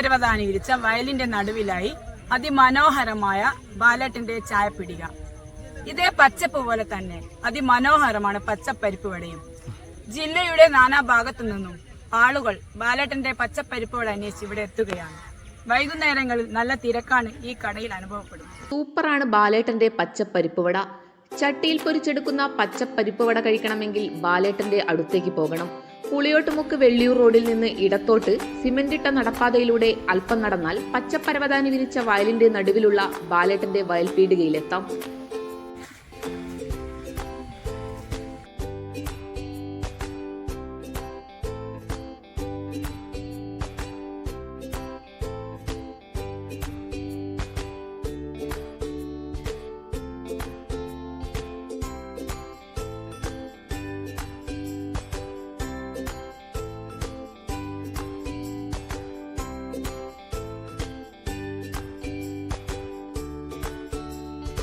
പച്ചപ്പരുവതാനി വിരിച്ച വയലിന്റെ നടുവിലായി അതിമനോഹരമായ ബാലറ്റിന്റെ ചായപ്പിടിക. ഇതേ പച്ചപ്പ് പോലെ തന്നെ അതിമനോഹരമാണ് പച്ചപ്പരിപ്പ് വടയും ജില്ലയുടെ നാനാഭാഗത്തു നിന്നും ആളുകൾ ബാലറ്റിന്റെ പച്ചപ്പരിപ്പ് വട അന്വേഷിച്ച് ഇവിടെ എത്തുകയാണ്. വൈകുന്നേരങ്ങളിൽ നല്ല തിരക്കാണ് ഈ കടയിൽ അനുഭവപ്പെടുന്നത്. സൂപ്പറാണ് ബാലേട്ടന്റെ പച്ചപ്പരിപ്പ് വട ചട്ടിയിൽ പൊരിച്ചെടുക്കുന്ന പച്ചപ്പരിപ്പ് വട കഴിക്കണമെങ്കിൽ ബാലേട്ടന്റെ അടുത്തേക്ക് പോകണം. പുളിയോട്ടുമുക്ക് വെള്ളിയൂർ റോഡിൽ നിന്ന് ഇടത്തോട്ട് സിമന്റിട്ട നടപ്പാതയിലൂടെ അല്പം നടന്നാൽ പച്ചപ്പരവതാനി വിരിച്ച വയലിന്റെ നടുവിലുള്ള ബാലേട്ടന്റെ വയൽപീടികയിലെത്താം.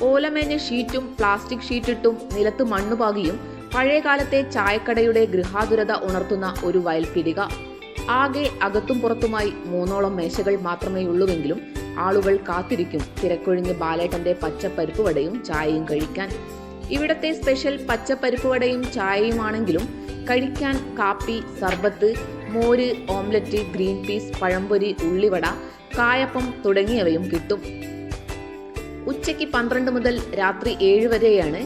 ഓലമേഞ്ഞ ഷീറ്റും പ്ലാസ്റ്റിക് ഷീറ്റിട്ടും നിലത്ത് മണ്ണുപാകിയും പഴയകാലത്തെ ചായക്കടയുടെ ഗൃഹാതുരത ഉണർത്തുന്ന ഒരു വയൽപ്പിടിക ആകെ അകത്തും പുറത്തുമായി മൂന്നോളം മേശകൾ മാത്രമേ ഉള്ളുവെങ്കിലും ആളുകൾ കാത്തിരിക്കും തിരക്കൊഴിഞ്ഞ് ബാലേട്ടന്റെ പച്ചപ്പരിപ്പ് വടയും ചായയും കഴിക്കാൻ. ഇവിടത്തെ സ്പെഷ്യൽ പച്ചപ്പരിപ്പ് വടയും ചായയുമാണെങ്കിലും കഴിക്കാൻ കാപ്പി സർബത്ത് മോര് ഓംലറ്റ് ഗ്രീൻ പീസ് പഴംപൊരി ഉള്ളിവട കായപ്പം തുടങ്ങിയവയും കിട്ടും. ഉച്ചയ്ക്ക് പന്ത്രണ്ട് മുതൽ രാത്രി ഏഴ് വരെയാണ്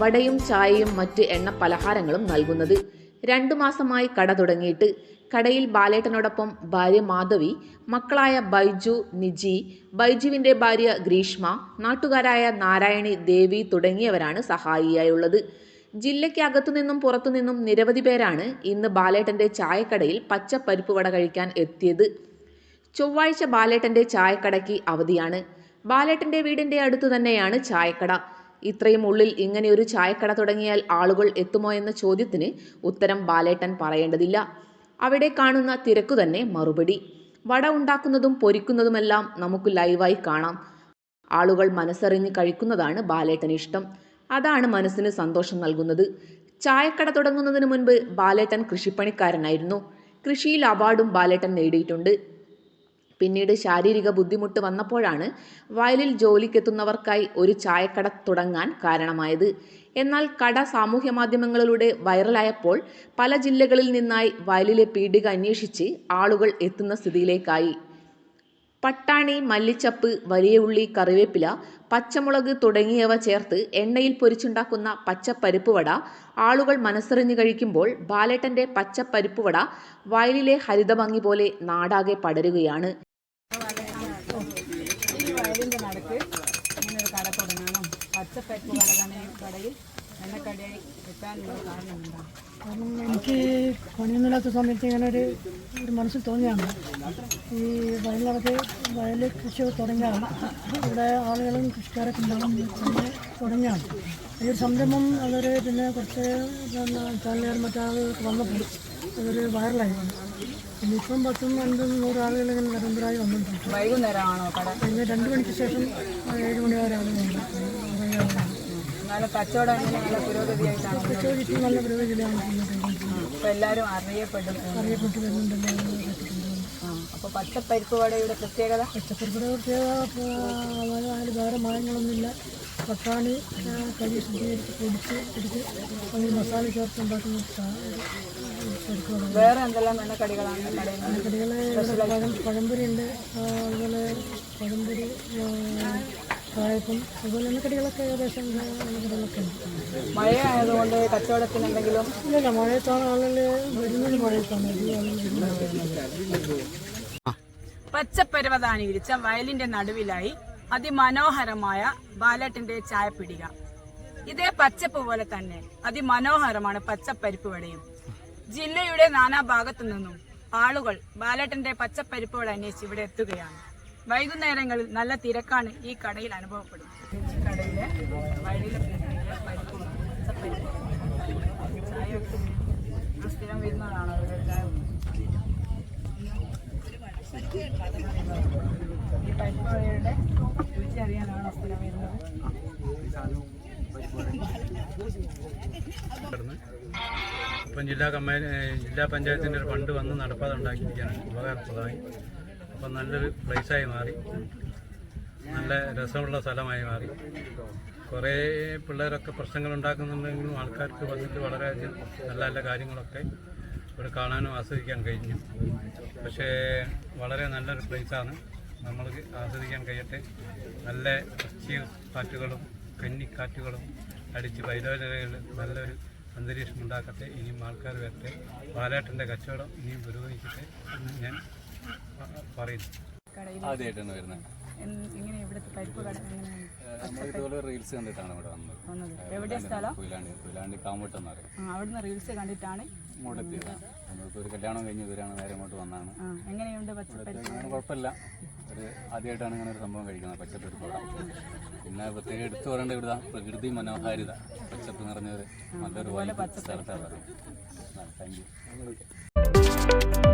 വടയും ചായയും മറ്റ് എണ്ണ പലഹാരങ്ങളും നൽകുന്നത്. രണ്ടു മാസമായി കട തുടങ്ങിയിട്ട് കടയിൽ ബാലേട്ടനോടൊപ്പം ഭാര്യ മാധവി മക്കളായ ബൈജു നിജി ബൈജുവിന്റെ ഭാര്യ ഗ്രീഷ്മ നാട്ടുകാരായ നാരായണി ദേവി തുടങ്ങിയവരാണ് സഹായിയായുള്ളത്. ജില്ലയ്ക്ക് അകത്തുനിന്നും പുറത്തുനിന്നും നിരവധി പേരാണ് ഇന്ന് ബാലേട്ടന്റെ ചായക്കടയിൽ പച്ചപ്പരിപ്പ് വട കഴിക്കാൻ എത്തിയത്. ചൊവ്വാഴ്ച ബാലേട്ടന്റെ ചായക്കടയ്ക്ക് അവധിയാണ്. ബാലേട്ടന്റെ വീടിന്റെ അടുത്തു തന്നെയാണ് ചായക്കട. ഇത്രയും ഉള്ളിൽ ഇങ്ങനെ ഒരു ചായക്കട തുടങ്ങിയാൽ ആളുകൾ എത്തുമോ എന്ന ചോദ്യത്തിന് ഉത്തരം ബാലേട്ടൻ പറയേണ്ടതില്ല. അവിടെ കാണുന്ന തിരക്കു തന്നെ മറുപടി. വട ഉണ്ടാക്കുന്നതും പൊരിക്കുന്നതുമെല്ലാം നമുക്ക് ലൈവായി കാണാം. ആളുകൾ മനസ്സറിഞ്ഞ് കഴിക്കുന്നതാണ് ബാലേട്ടൻ ഇഷ്ടം. അതാണ് മനസ്സിന് സന്തോഷം നൽകുന്നത്. ചായക്കട തുടങ്ങുന്നതിന് മുൻപ് ബാലേട്ടൻ കൃഷിപ്പണിക്കാരനായിരുന്നു. കൃഷിയിൽ അവാർഡും ബാലേട്ടൻ നേടിയിട്ടുണ്ട്. പിന്നീട് ശാരീരിക ബുദ്ധിമുട്ട് വന്നപ്പോഴാണ് വയലിൽ ജോലിക്കെത്തുന്നവർക്കായി ഒരു ചായക്കട തുടങ്ങാൻ കാരണമായത്. എന്നാൽ കട സാമൂഹ്യ മാധ്യമങ്ങളിലൂടെ വൈറലായപ്പോൾ പല ജില്ലകളിൽ നിന്നായി വയലിലെ പീടിക അന്വേഷിച്ച് ആളുകൾ എത്തുന്ന സ്ഥിതിയിലേക്കായി. പട്ടാണി മല്ലിച്ചപ്പ് വലിയ ഉള്ളി കറിവേപ്പില പച്ചമുളക് തുടങ്ങിയവ ചേർത്ത് എണ്ണയിൽ പൊരിച്ചുണ്ടാക്കുന്ന പച്ചപ്പരിപ്പ് വട ആളുകൾ മനസ്സറിഞ്ഞു കഴിക്കുമ്പോൾ ബാലേട്ടന്റെ പച്ചപ്പരിപ്പ് വട വയലിലെ ഹരിതഭംഗി പോലെ നാടാകെ പടരുകയാണ് ഈ വയലിന്റെ നടുക്ക് ഇങ്ങനെ ഒരു കട തുടങ്ങണം പച്ചപ്പരിപ്പ് കടകാണ് കടയിൽ എണ്ണക്കടയായി വെക്കാനുള്ള കാരണമുണ്ടാകും കാരണം എനിക്ക് പണിയൊന്നുമില്ലാത്ത സമയത്ത് ഇങ്ങനെ ഒരു ഒരു മനസ്സിൽ തോന്നിയാണ്. ഈ വയലിനകത്ത് വയൽ കൃഷി തുടങ്ങിയാണ് ഇവിടെ ആളുകളും കൃഷിക്കാരൊക്കെ ഉണ്ടാകും തന്നെ തുടങ്ങിയാണ്. ഈ ഒരു സംരംഭം അതൊരു പിന്നെ കുറച്ച് ചാനലുകാർ മറ്റാളുകളൊക്കെ വന്നപ്പോൾ അതൊരു വൈറലായി. ഇപ്പം പത്തും അൻപതും നൂറ് ആളുകൾ ഇങ്ങനെ നിരന്തരമായി വന്നിട്ടുണ്ട്. വൈകുന്നേരമാണോ പിന്നെ രണ്ട് മണിക്ക് ശേഷം ഏഴ് എന്നാലും കച്ചവടം അങ്ങനെ നല്ല പുരോഗതിയായിട്ടാണ് നല്ല പ്രയോജനമാണ് മുന്നോട്ട് അപ്പൊ എല്ലാവരും അറിയപ്പെടും. അറിയപ്പെട്ട് വരുന്നുണ്ടല്ലോ എന്ന് കേട്ടിട്ടുണ്ട് ആ അപ്പൊ പച്ചപ്പരിപ്പ് വടയുടെ പ്രത്യേകത പച്ചക്കറിയുടെ പ്രത്യേകത? വേറെ മായങ്ങളൊന്നുമില്ല പട്ടാണി കരി ശുദ്ധീകരിച്ച് പൊടിച്ച് എടുത്ത് അതിൽ മസാല ചേർത്ത് ഉണ്ടാക്കുന്ന വേറെ എന്തെല്ലാം എണ്ണക്കടികളാണ് കടയിൽ കടികൾ ഇവിടെ പഴം പഴംപൊരി ഉണ്ട്. അതുപോലെ പഴംപൊരി കായപ്പം അതുപോലെ എണ്ണക്കടികളൊക്കെ ഏകദേശം എണ്ണക്കടികളൊക്കെ ഉണ്ട്. മഴ ആയതുകൊണ്ട് കച്ചവടത്തിന് എന്തെങ്കിലും ഇല്ല മഴയത്താണ് ആളുകൾ വരുന്നത് മഴയത്താണ് പച്ചപ്പരുവതാനി വിരിച്ച വയലിന്റെ നടുവിലായി അതിമനോഹരമായ ബാലറ്റിന്റെ ചായപ്പിടിക. ഇതേ പച്ചപ്പ് പോലെ തന്നെ അതിമനോഹരമാണ് പച്ചപ്പരിപ്പ് വടയും. ജില്ലയുടെ നാനാഭാഗത്തു നിന്നും ആളുകൾ ബാലറ്റിന്റെ പച്ചപ്പരിപ്പ് വട അന്വേഷിച്ച് ഇവിടെ എത്തുകയാണ്. വൈകുന്നേരങ്ങളിൽ നല്ല തിരക്കാണ് ഈ കടയിൽ അനുഭവപ്പെടുന്നത്. കടയിലെ ഈ ഇപ്പം ജില്ലാ കമ്മാ ജില്ലാ പഞ്ചായത്തിന്റെ ഒരു ഫണ്ട് വന്ന് നടപ്പാതെ ഉണ്ടാക്കിയിരിക്കുകയാണ്. ഉപകാരപ്രദമായി. അപ്പം നല്ലൊരു പ്ലേസായി മാറി. നല്ല രസമുള്ള സ്ഥലമായി മാറി. കുറേ പിള്ളേരൊക്കെ പ്രശ്നങ്ങൾ ഉണ്ടാക്കുന്നുണ്ടെങ്കിലും ആൾക്കാർക്ക് വന്നിട്ട് വളരെയധികം നല്ല നല്ല കാര്യങ്ങളൊക്കെ ഇവിടെ കാണാനും ആസ്വദിക്കാൻ കഴിഞ്ഞു. പക്ഷേ വളരെ നല്ലൊരു പ്ലേസാണ് നമ്മൾക്ക് ആസ്വദിക്കാൻ കഴിയട്ടെ. നല്ല കൊച്ചിയിൽ കാറ്റുകളും കന്നിക്കാറ്റുകളും അടിച്ച് വൈലോലകൾ നല്ലൊരു അന്തരീക്ഷം ഉണ്ടാക്കട്ടെ. ഇനിയും ആൾക്കാർ വരട്ടെ. പാലാട്ടിന്റെ കച്ചവടം ഇനിയും പുരോഗമിക്കട്ടെ ഞാൻ പ- പറയുന്നു ആദ്യമായിട്ടാണ് വരുന്നത്. എങ്ങനെ ഇവിടുത്തെ പരിപ്പ് കട നമ്മൾ ഇതുപോലെ റീൽസ് കണ്ടിട്ടാണ് ഇവിടെ വന്നത്. സ്ഥലം? കുയിലാണ്ടി കുയിലാണ്ടി കാമ്പോട്ടെന്ന് പറയും. അവിടുന്ന് റീൽസ് കണ്ടിട്ടാണ് ഇങ്ങോട്ട് നമ്മളിപ്പോൾ ഒരു കല്യാണം കഴിഞ്ഞ് ഇവരാണ് നേരെ ഇങ്ങോട്ട് വന്നതാണ്. എങ്ങനെയുണ്ട് പച്ചപ്പരിപ്പ് കുഴപ്പമില്ല. ഒരു ആദ്യമായിട്ടാണ് ഇങ്ങനെ ഒരു സംഭവം കഴിക്കുന്നത് പച്ചപ്പ് പടം പിന്നെ പ്രത്യേകം എടുത്തു പറയേണ്ട ഇവിടെ പ്രകൃതി മനോഹാരിത പച്ചപ്പ് നിറഞ്ഞൊരു നല്ലൊരു സ്ഥലത്താണ്. പറയുന്നത് താങ്ക് യു